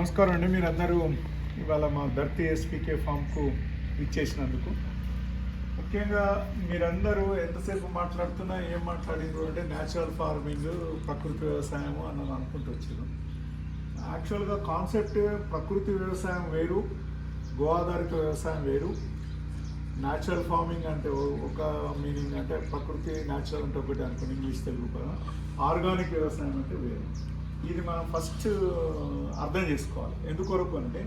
నమస్కారం అండి. మీరందరూ ఇవాళ మా ధర్తి ఎస్పీకే ఫామ్కు ఇచ్చేసినందుకు ముఖ్యంగా మీరందరూ ఎంతసేపు మాట్లాడుతున్నా ఏం మాట్లాడిందో అంటే న్యాచురల్ ఫార్మింగ్ ప్రకృతి వ్యవసాయము అని అనుకుంటూ వచ్చారు. యాక్చువల్గా కాన్సెప్ట్ ప్రకృతి వ్యవసాయం వేరు గో ఆధారిత వ్యవసాయం వేరు. న్యాచురల్ ఫార్మింగ్ అంటే ఒక మీనింగ్ అంటే ప్రకృతి న్యాచురల్ అంటే ఒకటి అనుకుని ఇంగ్లీష్ తెలుగు కదా. ఆర్గానిక్ వ్యవసాయం అంటే వేరు. ఇది మనం ఫస్ట్ అర్థం చేసుకోవాలి. ఎందుకొరకు అంటే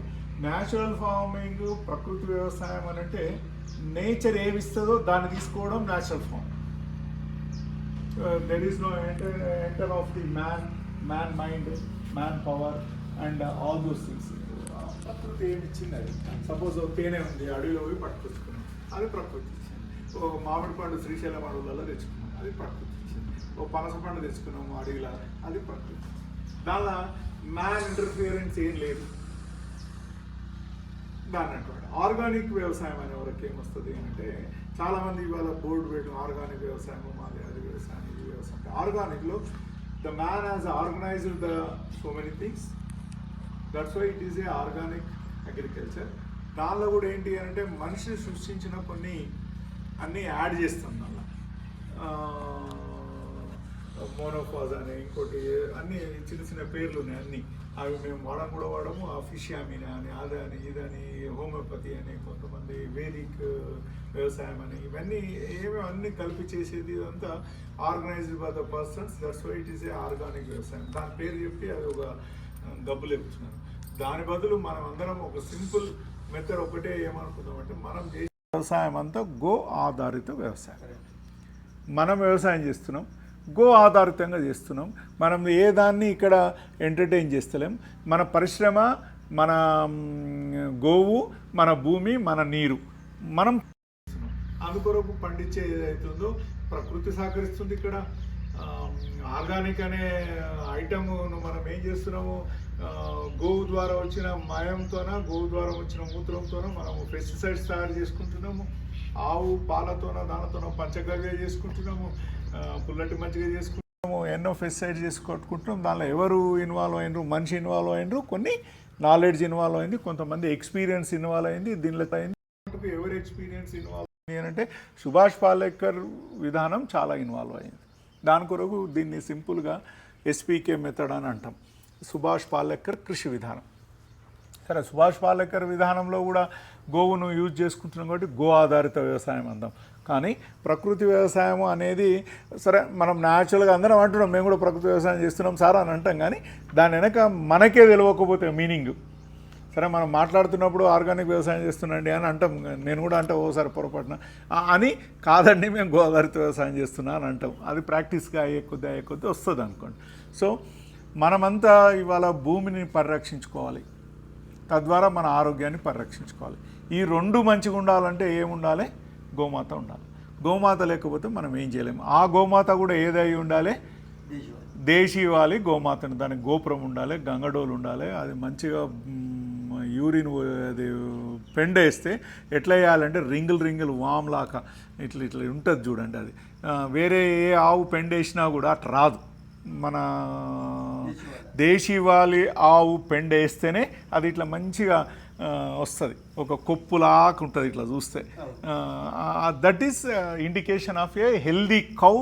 న్యాచురల్ ఫార్మింగ్ ప్రకృతి వ్యవసాయం అని అంటే నేచర్ ఏమి ఇస్తుందో దాన్ని తీసుకోవడం natural form there is no enter enter of the man man mind man power and all those things ప్రకృతి ఏమి ఇచ్చింది అది? సపోజ్ తేనె ఉంది అడవిలో పోయి పట్టుకొచ్చుకున్నాం. అది ప్రకృతి ఇచ్చింది. ఓ మామిడి పండు శ్రీశైలం అడవులలో తెచ్చుకున్నాం. అది ప్రకృతి ఇచ్చింది. ఓ పనస పండు తెచ్చుకున్నాము అడవిలో. అది ప్రకృతి. దానిలో మ్యాన్ ఇంటర్ఫియరెన్స్ ఏం లేదు. దాన్ని అంటాడు ఆర్గానిక్ వ్యవసాయం అనే వరకు ఏమొస్తుంది అంటే చాలామంది ఇవాళ బోర్డు వేయడం ఆర్గానిక్ వ్యవసాయం మాది అది వ్యవసాయం ఇది వ్యవసాయం ఆర్గానిక్లో the man has organised the so many things that's why it is a organic agriculture దానిలో కూడా ఏంటి అంటే మనిషి సృష్టించిన కొన్ని అన్నీ యాడ్ చేస్తాం దానిలో మోనోఫాజ్ అని ఇంకోటి అన్ని చిన్న చిన్న పేర్లు ఉన్నాయి అన్ని. అవి మేము వాడడం కూడా వాడము ఆ ఫిషియామినా అని అదని ఇదని హోమియోపతి అని కొంతమంది వేదిక్ వ్యవసాయం అని ఇవన్నీ ఏమేమి అన్ని కలిపి చేసేది అంతా organised by the persons. That's why it is a organic వ్యవసాయం. దాని పేరు చెప్పి అది ఒక డబ్బులు ఎక్కుతున్నారు దాని బదులు మనం అందరం ఒక సింపుల్ మెథడ్ ఒకటే ఏమనుకుందామంటే మనం చేసే వ్యవసాయం అంతా గో ఆధారిత వ్యవసాయం. మనం వ్యవసాయం చేస్తున్నాం. గో ఆధారితంగా చేస్తున్నాం. మనం ఏ దాన్ని ఇక్కడ ఎంటర్టైన్ చేస్తలేం. మన పరిశ్రమ మన గోవు మన భూమి మన నీరు. మనం అందుకొరకు పండించే ఏదైతుందో ప్రకృతి సహకరిస్తుంది ఇక్కడ. ఆర్గానిక్ అనే ఐటమ్ను మనం ఏం చేస్తున్నాము గోవు ద్వారా వచ్చిన మయంతోన గోవు ద్వారా వచ్చిన మూత్రంతోన మనము పెస్టిసైడ్స్ తయారు చేసుకుంటున్నాము. ఆవు పాలతోన దానితోనో పంచగవ్య చేసుకుంటున్నాము పుల్లటి మంచిగా చేసుకుంటున్నాము ఎన్నో ఫెస్టిసైడ్ చేసుకొట్టుకుంటున్నాం దానిలో ఎవరు ఇన్వాల్వ్ అయినరు మనిషి ఇన్వాల్వ్ అయినరు కొన్ని నాలెడ్జ్ ఇన్వాల్వ్ అయింది కొంతమంది ఎక్స్పీరియన్స్ ఇన్వాల్వ్ అయింది దీనిలో అయింది. ఎవరు ఎక్స్పీరియన్స్ ఇన్వాల్వ్ అయింది అంటే సుభాష్ పాలేకర్ విధానం చాలా ఇన్వాల్వ్ అయింది. దాని కొరకు దీన్ని సింపుల్గా ఎస్పీకే మెథడ్ అని అంటాం. సుభాష్ పాలేకర్ కృషి విధానం. సరే సుభాష్ పాలేకర్ విధానంలో కూడా గోవును యూజ్ చేసుకుంటున్నాం కాబట్టి గో ఆధారిత వ్యవసాయం అందాం. కానీ ప్రకృతి వ్యవసాయం అనేది సరే మనం న్యాచురల్గా అందరం అంటున్నాం మేము కూడా ప్రకృతి వ్యవసాయం చేస్తున్నాం సార్ అని అంటాం కానీ దాని వెనక మనకే తెలియకపోతే మీనింగ్. సరే మనం మాట్లాడుతున్నప్పుడు ఆర్గానిక్ వ్యవసాయం చేస్తున్నాండి అని అంటాం నేను కూడా అంటే ఓసారి పొరపాటున. అని కాదండి మేము గో ఆధారిత వ్యవసాయం చేస్తున్నా అని అంటాం. అది ప్రాక్టీస్గా అయ్యే కొద్ది అయ్యే కొద్ది వస్తుంది అనుకోండి. సో మనమంతా ఇవాళ భూమిని పరిరక్షించుకోవాలి. తద్వారా మన ఆరోగ్యాన్ని పరిరక్షించుకోవాలి. ఈ రెండు మంచిగా ఉండాలంటే ఏముండాలి? గోమాత ఉండాలి. గోమాత లేకపోతే మనం ఏం చేయలేము ఆ గోమాత కూడా ఏదై ఉండాలి? దేశీవాలి గోమాతను. దానికి గోపురం ఉండాలి గంగడోలు ఉండాలి. అది మంచిగా యూరిన్ అది పెండ వేస్తే ఎట్లా వేయాలంటే రింగులు రింగులు వామ్ లాగా ఇట్లా ఇట్లా ఉంటుంది చూడండి అది. వేరే ఏ ఆవు పెండ వేసినా కూడా అట్లా రాదు. మన దేశీవాలి ఆవు పెండ వేస్తేనే అది ఇట్లా మంచిగా వస్తుంది. ఒక కొప్పులాగా ఉంటుంది ఇట్లా చూస్తే. That is indication of a healthy cow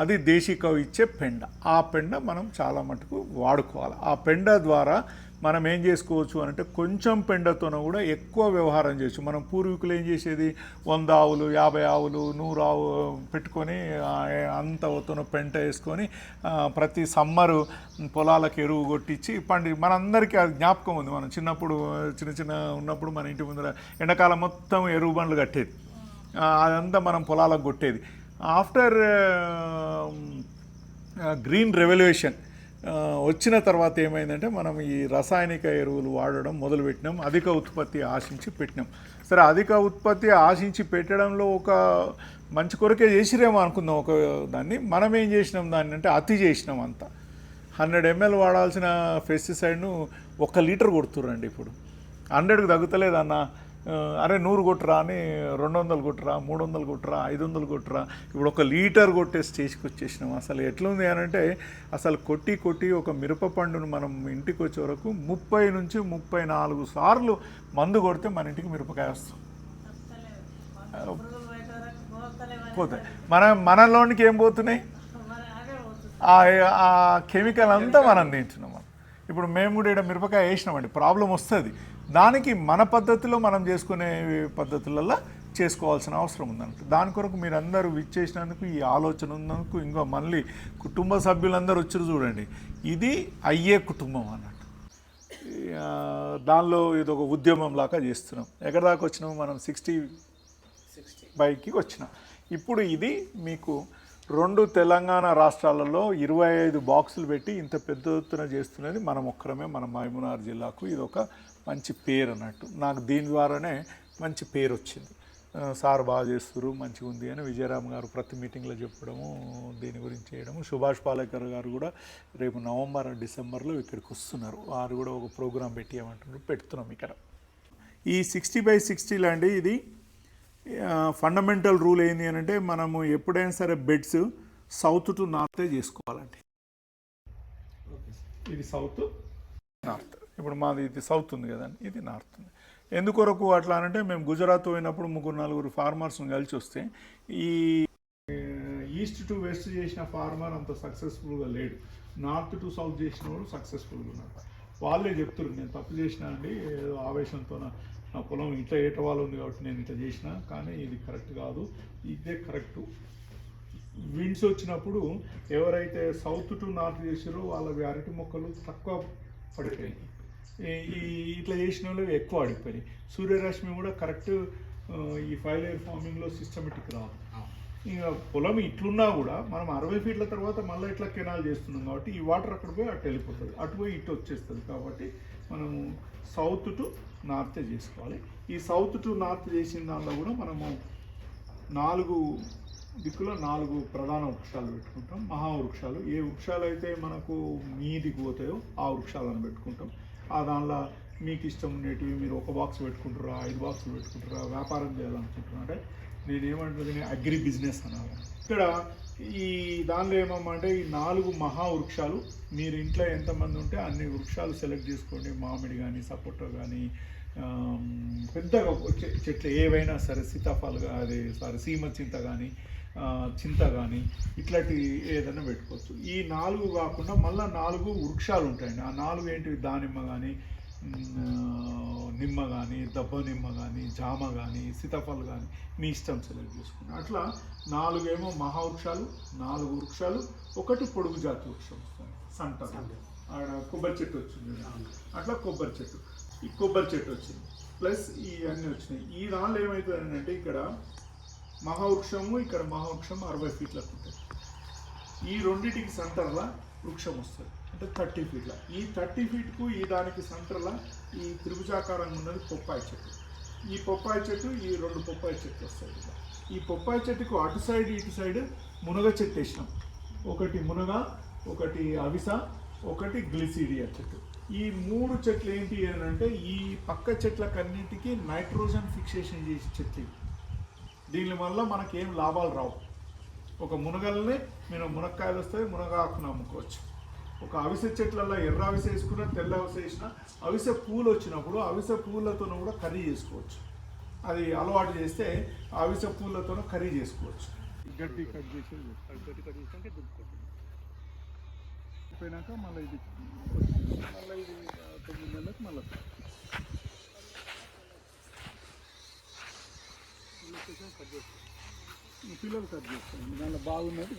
అది దేశీ కవి ఇచ్చే పెండ. ఆ పెండ మనం చాలా మటుకు వాడుకోవాలి. ఆ పెండ ద్వారా మనం ఏం చేసుకోవచ్చు అంటే కొంచెం పెండతోన కూడా ఎక్కువ వ్యవహారం చేయొచ్చు. మనం పూర్వీకులు ఏం చేసేది? వంద ఆవులు యాభై ఆవులు నూరు ఆవు పెట్టుకొని అంత అంతతోన పెంట వేసుకొని ప్రతి సమ్మరు పొలాలకు ఎరువు కొట్టించి పండి. మనందరికీ అది జ్ఞాపకం ఉంది. మనం చిన్నప్పుడు చిన్న చిన్న ఉన్నప్పుడు మన ఇంటి ముందర ఎండాకాలం మొత్తం ఎరువు బండ్లు కట్టేది. అదంతా మనం పొలాలకు కొట్టేది. ఆఫ్టర్ గ్రీన్ రెవల్యూషన్ వచ్చిన తర్వాత ఏమైందంటే మనం ఈ రసాయనిక ఎరువులు వాడడం మొదలుపెట్టినాం అధిక ఉత్పత్తి ఆశించి పెట్టినాం. సరే అధిక ఉత్పత్తి ఆశించి పెట్టడంలో ఒక మంచి కొరకే చేసిరేమో అనుకుందాం ఒక దాన్ని. మనం ఏం చేసినాం దాన్ని అంటే అతి చేసినాం అంతా. హండ్రెడ్ ఎంఎల్ వాడాల్సిన పెస్టిసైడ్ను ఒక లీటర్ కొడుతురండి ఇప్పుడు. హండ్రెడ్కి తగ్గుతలేదన్న. అరే నూరు కొట్టురా అని రెండు వందలు కొట్టురా మూడు వందలు కొట్టురా ఐదు వందలు కొట్టురా. ఇప్పుడు ఒక లీటర్ కొట్టే స్టేజ్కి వచ్చేసినాం. అసలు ఎట్లుంది అని అంటే అసలు కొట్టి కొట్టి ఒక మిరప పండును మనం ఇంటికి వచ్చే వరకు ముప్పై నుంచి ముప్పై నాలుగు సార్లు మందు కొడితే మన ఇంటికి మిరపకాయ వస్తుంది. పోతాయి మన మనలోనికి ఏం పోతున్నాయి? ఆ ఆ కెమికల్ అంతా మనం తింటున్నాం మనం. ఇప్పుడు మేము కూడా ఇక్కడ మిరపకాయ వేసినామండి. ప్రాబ్లం వస్తుంది. దానికి మన పద్ధతిలో మనం చేసుకునే పద్ధతులలో చేసుకోవాల్సిన అవసరం ఉందన్నట్టు దాని కొరకు మీరు విచ్చేసినందుకు ఈ ఆలోచన ఉన్నందుకు ఇంకో మళ్ళీ కుటుంబ సభ్యులందరూ వచ్చి చూడండి. ఇది అయ్యే కుటుంబం అన్నట్టు. దానిలో ఇది ఒక ఉద్యమం లాగా చేస్తున్నాం. ఎక్కడి దాకా వచ్చినాము మనం? సిక్స్టీ బైక్కి వచ్చినాం. ఇప్పుడు ఇది మీకు రెండు తెలంగాణ రాష్ట్రాలలో ఇరవై ఐదు బాక్సులు పెట్టి ఇంత పెద్ద ఎత్తున చేస్తున్నది మనం ఒక్కరమే మన మహబూబ్నగర్ జిల్లాకు. ఇది ఒక మంచి పేరు అన్నట్టు. నాకు దీని ద్వారానే మంచి పేరు వచ్చింది. సార్ బాగా చేస్తారు మంచిగా ఉంది అని విజయరామ్ గారు ప్రతి మీటింగ్లో చెప్పడము దీని గురించి చేయడము. సుభాష్ పాలేకర్ గారు కూడా రేపు నవంబర్ డిసెంబర్లో ఇక్కడికి వస్తున్నారు. వారు కూడా ఒక ప్రోగ్రాం పెట్టి ఏమంటున్నారు పెడుతున్నాం ఇక్కడ. ఈ సిక్స్టీ బై సిక్స్టీలో అండి ఇది. ఫండమెంటల్ రూల్ ఏంది అని అంటే మనము ఎప్పుడైనా సరే బెడ్స్ సౌత్ టు నార్తే చేసుకోవాలండి. ఇది సౌత్ నార్త్. ఇప్పుడు మాది ఇది సౌత్ ఉంది కదండి ఇది నార్త్ ఉంది. ఎందుకొరకు అట్లా అంటే మేము గుజరాత్ పోయినప్పుడు ముగ్గురు నలుగురు ఫార్మర్స్ని కలిసి వస్తే ఈ ఈస్ట్ టు వెస్ట్ చేసిన ఫార్మర్ అంత సక్సెస్ఫుల్గా లేడు. నార్త్ టు సౌత్ చేసిన వాళ్ళు సక్సెస్ఫుల్గా ఉన్నారు. వాళ్ళే చెప్తారు నేను తప్పు చేసిన అండి ఏదో ఆవేశంతో నా పొలం ఇట్లా ఏటవాళ్ళు ఉంది కాబట్టి నేను ఇట్లా చేసిన కానీ ఇది కరెక్ట్ కాదు ఇదే కరెక్ట్ విండ్స్ వచ్చినప్పుడు ఎవరైతే సౌత్ టు నార్త్ చేసారో వాళ్ళ అరటి మొక్కలు తక్కువ పడిపోయాయి ఈ- ఇట్లా చేసిన వాళ్ళు ఎక్కువ అడిగిపోయినాయి సూర్యరశ్మి కూడా కరెక్ట్ ఈ ఫైవ్ ఇయర్ ఫార్మింగ్లో సిస్టమేటిక్ రాదు. ఇంకా పొలం ఇట్లున్నా కూడా మనం అరవై ఫీట్ల తర్వాత మళ్ళీ ఇట్లా కెనాల్ చేస్తున్నాం కాబట్టి ఈ వాటర్ అక్కడ పోయి అటు వెళ్ళిపోతుంది. అటు పోయి ఇటు వచ్చేస్తుంది కాబట్టి మనము సౌత్ టు నార్త్ చేసుకోవాలి. ఈ సౌత్ టు నార్త్ చేసిన దానిలో కూడా మనము నాలుగు దిక్కులో నాలుగు ప్రధాన వృక్షాలు పెట్టుకుంటాం. మహా వృక్షాలు. ఏ వృక్షాలు అయితే మనకు మీదికి పోతాయో ఆ వృక్షాలను పెట్టుకుంటాం. ఆ దానిలో మీకు ఇష్టం ఉండేటివి మీరు ఒక బాక్స్ పెట్టుకుంటారా ఐదు బాక్సులు పెట్టుకుంటారా వ్యాపారం చేయాలనుకుంటున్నారా అంటే నేను ఏమంటుంది అగ్రి బిజినెస్ అన్నాను ఇక్కడ ఈ దానిలో ఏమమ్మంటే ఈ నాలుగు మహా వృక్షాలు మీరు ఇంట్లో ఎంతమంది ఉంటే అన్ని వృక్షాలు సెలెక్ట్ చేసుకోండి. మామిడి కానీ సపోటా కానీ పెద్దగా చెట్లు ఏవైనా సరే సీతాఫలంగా అది సారీ సీమ చింత కానీ చింత కానీ ఇట్లాంటి ఏదైనా పెట్టుకోవచ్చు. ఈ నాలుగు కాకుండా మళ్ళీ నాలుగు వృక్షాలు ఉంటాయండి. ఆ నాలుగు ఏంటివి దానిమ్మ కానీ నిమ్మ కానీ దబ్బ నిమ్మ కానీ జామ కానీ సీతాఫలం కానీ మీ ఇష్టం సెలెక్ట్ చేసుకోండి అట్లా నాలుగేమో మహావృక్షాలు నాలుగు వృక్షాలు ఒకటి పొడుగు జాతి వృక్షం వస్తుంది సంట ఆడ కొబ్బరి చెట్టు వచ్చింది. అట్లా కొబ్బరి చెట్టు. ఈ కొబ్బరి చెట్టు వచ్చింది. ప్లస్ ఈ అన్నీ వచ్చినాయి. ఈ దానిలో ఏమవుతుంది అంటే ఇక్కడ మహావృక్షము ఇక్కడ మహావృక్షం అరవై ఫీట్లకు ఉంటుంది ఈ రెండింటికి సెంటర్లా వృక్షం వస్తుంది. అంటే థర్టీ ఫీట్ల. ఈ థర్టీ ఫీట్కు ఈ దానికి సెంటర్లా ఈ త్రిభుజాకారంగా ఉన్నది పొప్పాయి చెట్టు. ఈ పొప్పాయి చెట్టు ఈ రెండు పొప్పాయి చెట్లు వస్తాయి ఈ పొప్పాయి చెట్టుకు అటు సైడ్ ఇటు సైడ్ మునగ చెట్టు వేసినాం. ఒకటి మునగ ఒకటి అవిస ఒకటి గ్లిసిడియా చెట్టు. ఈ మూడు చెట్లు ఏంటి అని అంటే ఈ పక్క చెట్లకన్నిటికీ నైట్రోజన్ ఫిక్సేషన్ చేసే చెట్లు ఇవి. దీని వల్ల మనకేం లాభాలు రావు. ఒక మునగల్ని నేను మునక్కాయలు వస్తాయి మునగాకును అమ్ముకోవచ్చు. ఒక అవిసె చెట్లలో ఎర్ర అవిసె వేసుకున్నా తెల్ల అవిసె వేసినా అవిసె పూలు వచ్చినప్పుడు అవిసె పూలతో కూడా కర్రీ చేసుకోవచ్చు. అది అలవాటు చేస్తే అవిసె పూలతోనూ కర్రీ చేసుకోవచ్చు. గడ్డి కట్ చేసి గడ్డి కట్ చేసి దులుపుకోవచ్చు మళ్ళీ ఇది మళ్ళీ ఇది తొమ్మిది నెలలకు మళ్ళీ కట్ చేస్తాం ఈ పిల్లలు కట్ చేస్తాను దాంట్లో బాగున్నది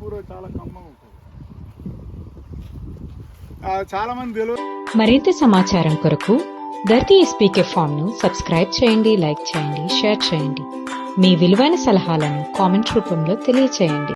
కూర చాలా కమ్మగా ఉంటుంది చాలా మంది తెలియదు. మరింత సమాచారం కొరకు ధర్తి స్పీకర్ ఫామ్ను సబ్స్క్రైబ్ చేయండి లైక్ చేయండి షేర్ చేయండి. మీ విలువైన సలహాలను కామెంట్ రూపంలో తెలియచేయండి.